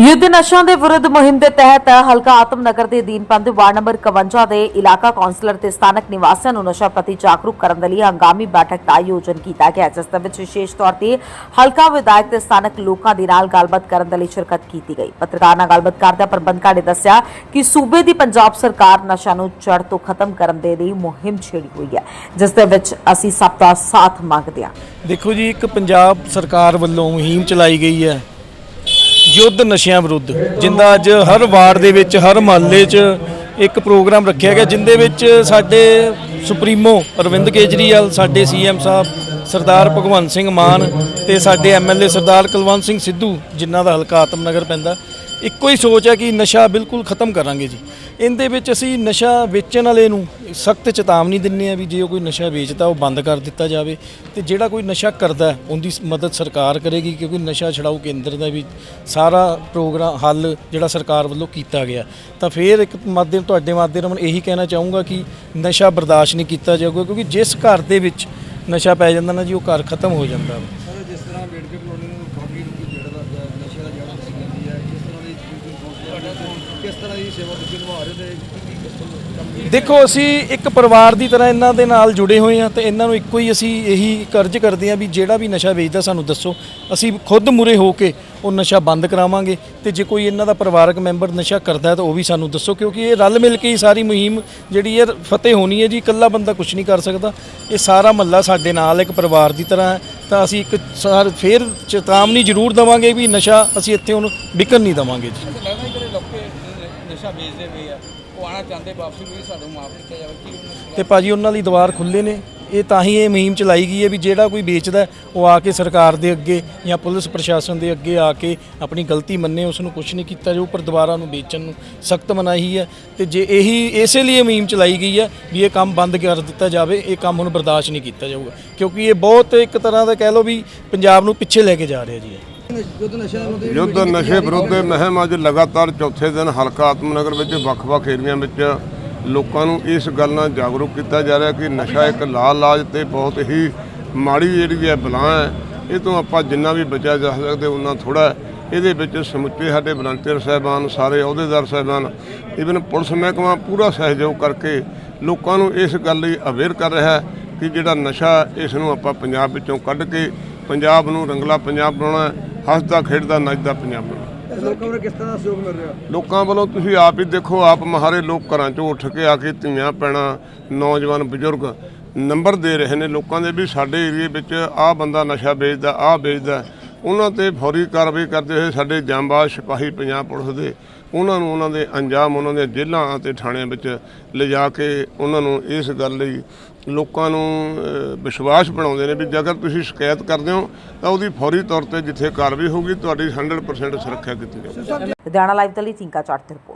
ਯੁੱਧ ਨਸ਼ਿਆਂ ਦੇ ਵਿਰੁੱਧ ਮੁਹਿੰਮ ਦੇ ਤਹਿਤ ਹਲਕਾ ਆਤਮਨਗਰ ਦੇ ਦੀਨਪੰਦ ਵਾਰਡ ਨੰਬਰ 51 ਦੇ ਇਲਾਕਾ ਕੌਂਸਲਰ ਤੇ ਸਥਾਨਕ ਨਿਵਾਸੀਆਂ ਨੂੰ ਨਸ਼ਾ ਪ੍ਰਤੀ ਜਾਗਰੂਕ ਕਰਨ ਦੇ ਲਈ ਹੰਗਾਮੀ ਬੈਠਕ ਦਾ ਆਯੋਜਨ ਕੀਤਾ ਗਿਆ, ਜਿਸ ਦੇ ਵਿੱਚ ਵਿਸ਼ੇਸ਼ ਤੌਰ ਤੇ ਹਲਕਾ ਵਿਧਾਇਕ ਤੇ ਸਥਾਨਕ ਲੋਕਾਂ ਦੇ ਨਾਲ ਗੱਲਬਾਤ ਕਰਨ ਦੇ ਲਈ ਸ਼ਿਰਕਤ ਕੀਤੀ ਗਈ। ਪੱਤਰਕਾਰ ਨਾਲ ਗੱਲਬਾਤ ਕਰਦਿਆਂ ਪ੍ਰਬੰਧਕਾਂ ਨੇ ਦੱਸਿਆ ਕਿ ਸੂਬੇ ਦੀ ਪੰਜਾਬ ਸਰਕਾਰ ਨਸ਼ਾ ਨੂੰ ਜੜ ਤੋਂ ਖਤਮ ਕਰਨ ਦੇ ਲਈ ਮੁਹਿੰਮ ਛੇੜੀ ਹੋਈ ਹੈ, ਜਿਸ ਦੇ ਵਿੱਚ ਅਸੀਂ ਸਭ ਦਾ ਸਾਥ ਮੰਗਦੇ ਹਾਂ। ਦੇਖੋ ਜੀ, ਇੱਕ ਪੰਜਾਬ ਸਰਕਾਰ ਵੱਲੋਂ ਮੁਹਿੰਮ ਚਲਾਈ ਗਈ ਹੈ। ਯੁੱਧ ਨਸ਼ਿਆਂ ਵਿਰੁੱਧ, ਜਿੰਦਾ ਅੱਜ ਹਰ ਵਾਰਡ ਦੇ ਵਿੱਚ, ਹਰ ਮਹੱਲੇ 'ਚ ਇੱਕ ਪ੍ਰੋਗਰਾਮ ਰੱਖਿਆ ਗਿਆ, ਜਿੰਦੇ ਵਿੱਚ ਸਾਡੇ ਸੁਪਰੀਮੋ ਅਰਵਿੰਦ ਕੇਜਰੀਵਾਲ, ਸਾਡੇ ਸੀਐਮ ਸਾਹਿਬ ਸਰਦਾਰ ਭਗਵੰਤ ਸਿੰਘ ਮਾਨ ਤੇ ਸਾਡੇ ਐਮਐਲਏ ਸਰਦਾਰ ਕੁਲਵੰਤ ਸਿੰਘ ਸਿੱਧੂ, ਜਿਨ੍ਹਾਂ ਦਾ ਹਲਕਾ ਆਤਮਨਗਰ ਪੈਂਦਾ। ਇੱਕੋ ਹੀ ਸੋਚ ਹੈ ਕਿ ਨਸ਼ਾ ਬਿਲਕੁਲ ਖਤਮ ਕਰਾਂਗੇ ਜੀ। ਇਹਦੇ ਵਿੱਚ ਅਸੀਂ ਨਸ਼ਾ ਵੇਚਣ ਵਾਲੇ ਨੂੰ ਸਖਤ ਚੇਤਾਵਨੀ ਦਿੰਨੇ ਆ ਵੀ ਜੇ ਉਹ ਕੋਈ ਨਸ਼ਾ ਵੇਚਦਾ, ਉਹ ਬੰਦ ਕਰ ਦਿੱਤਾ ਜਾਵੇ ਤੇ ਜਿਹੜਾ ਕੋਈ ਨਸ਼ਾ ਕਰਦਾ, ਉਹਦੀ ਮਦਦ ਸਰਕਾਰ ਕਰੇਗੀ ਕਿਉਂਕਿ ਨਸ਼ਾ ਛਡਾਊ ਕੇਂਦਰ ਦਾ ਵੀ ਸਾਰਾ ਪ੍ਰੋਗਰਾਮ, ਹੱਲ ਜਿਹੜਾ ਸਰਕਾਰ ਵੱਲੋਂ ਕੀਤਾ ਗਿਆ। ਤਾਂ ਫਿਰ ਇੱਕ ਮਾਧਿਅਮ, ਤੁਹਾਡੇ ਮਾਧਿਅਮ ਇਹੀ ਕਹਿਣਾ ਚਾਹੂੰਗਾ ਕਿ ਨਸ਼ਾ ਬਰਦਾਸ਼ਤ ਨਹੀਂ ਕੀਤਾ ਜਾਊਗਾ ਕਿਉਂਕਿ ਜਿਸ ਘਰ ਦੇ ਵਿੱਚ ਨਸ਼ਾ ਪੈ ਜਾਂਦਾ ਨਾ ਜੀ, ਉਹ ਘਰ ਖਤਮ ਹੋ ਜਾਂਦਾ। ਵਾ ਜਿਸ ਤਰ੍ਹਾਂ ਅੰਬੇਡਕਰ ਕਲੋਨੀ ਨੂੰ ਕਾਫੀ ਜਿਹੜਾ ਦਾ ਨਸ਼ੇ ਦਾ ਜੜ ਦੱਸੀ ਜਾਂਦੀ ਹੈ ਕਿਸ ਤਰ੍ਹਾਂ ਦੀ ਟ੍ਰੀਟਮੈਂਟ ਕਿਸ ਤਰ੍ਹਾਂ ਦੀ ਸੇਵਾ ਤੁਸੀਂ ਨਿਭਾ ਰਹੇ ਹੋ ਤੇ ਕੀ ਕੀ ਕਿਸ ਤਰ੍ਹਾਂ ਕੰਮ ਦੇਖੋ ਅਸੀਂ ਇੱਕ ਪਰਿਵਾਰ ਦੀ ਤਰ੍ਹਾਂ ਇਹਨਾਂ ਦੇ ਨਾਲ ਜੁੜੇ ਹੋਏ ਹਾਂ ਤੇ ਇਹਨਾਂ ਨੂੰ ਇੱਕੋ ਹੀ ਅਸੀਂ ਇਹੀ ਕਰਜ ਕਰਦੇ ਹਾਂ ਵੀ ਜਿਹੜਾ ਵੀ ਨਸ਼ਾ ਵੇਚਦਾ ਸਾਨੂੰ ਦੱਸੋ। ਅਸੀਂ ਖੁਦ ਮੁਰੇ ਹੋ ਕੇ ਉਹ ਨਸ਼ਾ ਬੰਦ ਕਰਾਵਾਂਗੇ ਤੇ ਜੇ ਕੋਈ ਇਹਨਾਂ ਦਾ ਪਰਿਵਾਰਕ ਮੈਂਬਰ ਨਸ਼ਾ ਕਰਦਾ ਹੈ ਤਾਂ ਉਹ ਵੀ ਸਾਨੂੰ ਦੱਸੋ ਕਿਉਂਕਿ ਇਹ ਰਲ ਮਿਲ ਕੇ ਹੀ ਸਾਰੀ ਮੁਹਿੰਮ ਜਿਹੜੀ ਹੈ ਫਤਿਹ ਹੋਣੀ ਹੈ ਜੀ ਇਕੱਲਾ ਬੰਦਾ ਕੁਝ ਨਹੀਂ ਕਰ ਸਕਦਾ। ਇਹ ਸਾਰਾ ਮਹੱਲਾ ਸਾਡੇ ਨਾਲ ਇੱਕ ਪਰਿਵਾਰ ਦੀ ਤਰ੍ਹਾਂ ਹੈ ਤਾਂ ਅਸੀਂ ਇੱਕ ਸਾਰ ਫੇਰ ਚੇਤਾਵਨੀ ਜ਼ਰੂਰ ਦਵਾਂਗੇ ਵੀ ਨਸ਼ਾ ਅਸੀਂ ਇੱਥੇ ਉਹਨੂੰ ਵਿਕਣ ਨਹੀਂ ਦਵਾਂਗੇ ਜੀ। ਨਸ਼ਾ ਵੇਚਦੇ ਪਏ ਆ। ਉਹ ਆਣਾ ਚਾਹੁੰਦੇ ਵਾਪਸ ਵੀ ਸਾਨੂੰ ਮਾਫ ਕੀਤਾ ਜਾਵੇ, ਕੀ ਉਹਨਾਂ ਤੇ ਭਾਜੀ ਉਹਨਾਂ ਲਈ ਦਵਾਰ ਖੁੱਲੇ ਨੇ। ਇਹ ਤਾਂ ਹੀ ਇਹ ਮੁਹਿੰਮ ਚਲਾਈ ਗਈ ਹੈ ਵੀ ਜਿਹੜਾ ਕੋਈ ਵੇਚਦਾ ਉਹ ਆ ਕੇ ਸਰਕਾਰ ਦੇ ਅੱਗੇ ਜਾਂ ਪੁਲਿਸ ਪ੍ਰਸ਼ਾਸਨ ਦੇ ਅੱਗੇ ਆ ਕੇ ਆਪਣੀ ਗਲਤੀ ਮੰਨੇ ਉਸ ਨੂੰ ਕੁਝ ਨਹੀਂ ਕੀਤਾ ਜਾਊ, ਪਰ ਦੁਬਾਰਾ ਨੂੰ ਵੇਚਣ ਨੂੰ ਸਖਤ ਮਨਾਹੀ ਹੈ। ਤੇ ਜੇ ਇਹੀ, ਇਸੇ ਲਈ ਇਹ ਮੁਹਿੰਮ ਚਲਾਈ ਗਈ ਹੈ ਵੀ ਇਹ ਕੰਮ ਬੰਦ ਕਰ ਦਿੱਤਾ ਜਾਵੇ, ਇਹ ਕੰਮ ਹੁਣ ਬਰਦਾਸ਼ਤ ਨਹੀਂ ਕੀਤਾ ਜਾਊਗਾ। ਕਿਉਂਕਿ ਇਹ ਬਹੁਤ ਇੱਕ ਤਰ੍ਹਾਂ ਦਾ ਕਹਿ ਲਓ ਵੀ ਪੰਜਾਬ ਨੂੰ ਪਿੱਛੇ ਲੈ ਕੇ ਜਾ ਰਿਹਾ ਜੀ ਇਹ। ਯੁੱਧ ਨਸ਼ੇ ਵਿਰੁੱਧ ਮੁਹਿੰਮ ਅੱਜ ਲਗਾਤਾਰ ਚੌਥੇ ਦਿਨ ਹਲਕਾ ਆਤਮਨਗਰ ਵਿੱਚ ਵੱਖ-ਵੱਖ ਏਰੀਆ ਵਿੱਚ ਲੋਕਾਂ ਨੂੰ ਇਸ ਗੱਲ ਨਾਲ ਜਾਗਰੂਕ ਕੀਤਾ ਜਾ ਰਿਹਾ ਕਿ ਨਸ਼ਾ ਇੱਕ ਲਾਲ ਲਾਜ ਤੇ ਬਹੁਤ ਹੀ ਮਾੜੀ ਜਿਹੜੀ ਹੈ ਬਲਾ ਹੈ। ਇਹ ਤੋਂ ਆਪਾਂ ਜਿੰਨਾ ਵੀ ਬਚਿਆ ਜਾ ਸਕਦੇ ਉਹਨਾਂ ਥੋੜਾ ਇਹਦੇ ਵਿੱਚ ਸਮੁੱਚੇ ਸਾਡੇ ਵਲੰਟੀਅਰ ਸਾਹਿਬਾਨ ਸਾਰੇ ਅਹੁਦੇਦਾਰ ਸਾਹਿਬਾਨ ਇਵਨ ਪੁਲਿਸ ਮਹਿਕਮਾ ਪੂਰਾ ਸਹਿਯੋਗ ਕਰਕੇ ਲੋਕਾਂ ਨੂੰ ਇਸ ਗੱਲ ਲਈ ਅਵੇਅਰ ਕਰ ਰਿਹਾ ਹੈ ਕਿ ਜਿਹੜਾ ਨਸ਼ਾ ਇਸ ਨੂੰ ਆਪਾਂ ਪੰਜਾਬ ਵਿੱਚੋਂ ਕੱਢ ਕੇ ਪੰਜਾਬ ਨੂੰ ਰੰਗਲਾ ਪੰਜਾਬ ਬਣਾਉਣਾ ਹੈ, ਹੱਸਦਾ ਖੇਡਦਾ ਨੱਚਦਾ ਪੰਜਾਬ ਲੋਕਾਂ ਨੂੰ ਕਿਸ ਤਰ੍ਹਾਂ ਦਾ ਸਹਿਯੋਗ ਮਿਲ ਰਿਹਾ? ਲੋਕਾਂ ਵੱਲੋਂ ਤੁਸੀਂ ਆਪ ਹੀ ਦੇਖੋ ਆਪ ਮਹਾਰੇ ਲੋਕ ਘਰਾਂ ਚੋਂ ਉੱਠ ਕੇ ਆ ਕੇ ਧੀਆਂ ਪੈਣਾ ਨੌਜਵਾਨ ਬਜ਼ੁਰਗ ਨੰਬਰ ਦੇ ਰਹੇ ਨੇ। ਲੋਕਾਂ ਦੇ ਵੀ ਸਾਡੇ ਏਰੀਏ ਵਿੱਚ ਆਹ ਬੰਦਾ ਨਸ਼ਾ ਵੇਚਦਾ ਆਹ ਵੇਚਦਾ। ਉਹਨਾਂ ਤੇ ਫੌਰੀ ਕਾਰਵਾਈ ਕਰਦੇ ਹੋਏ ਸਾਡੇ ਜਾਂਬਾਜ਼ ਸਿਪਾਹੀ ਪੰਜਾਬ ਪੁਲਿਸ ਦੇ ਉਹਨਾਂ ਨੂੰ ਉਹਨਾਂ ਦੇ ਅੰਜਾਮ ਉਹਨਾਂ ਦੇ ਜੇਲ੍ਹਾਂ ਅਤੇ ਥਾਣਿਆਂ ਵਿੱਚ ਲਿਜਾ ਕੇ ਉਹਨਾਂ ਨੂੰ ਇਸ ਗੱਲ ਲਈ ਲੋਕਾਂ ਨੂੰ ਵਿਸ਼ਵਾਸ ਬਣਾਉਂਦੇ ਨੇ ਵੀ ਜੇਕਰ ਤੁਸੀਂ ਸ਼ਿਕਾਇਤ ਕਰਦੇ ਹੋ, ਤਾਂ ਉਹਦੀ ਫੌਰੀ ਤੌਰ ਤੇ ਜਿੱਥੇ ਕਾਰਵਾਈ ਹੋਊਗੀ, ਤੁਹਾਡੀ 100% ਸੁਰੱਖਿਆ ਕੀਤੀ ਜਾਵੇਗੀ ਲੁਧਿਆਣਾ ਲਾਈਵ ਦੇ ਲਈ ਟਿੰਕਾ ਚਾਟ ਰਿਪੋਰਟ।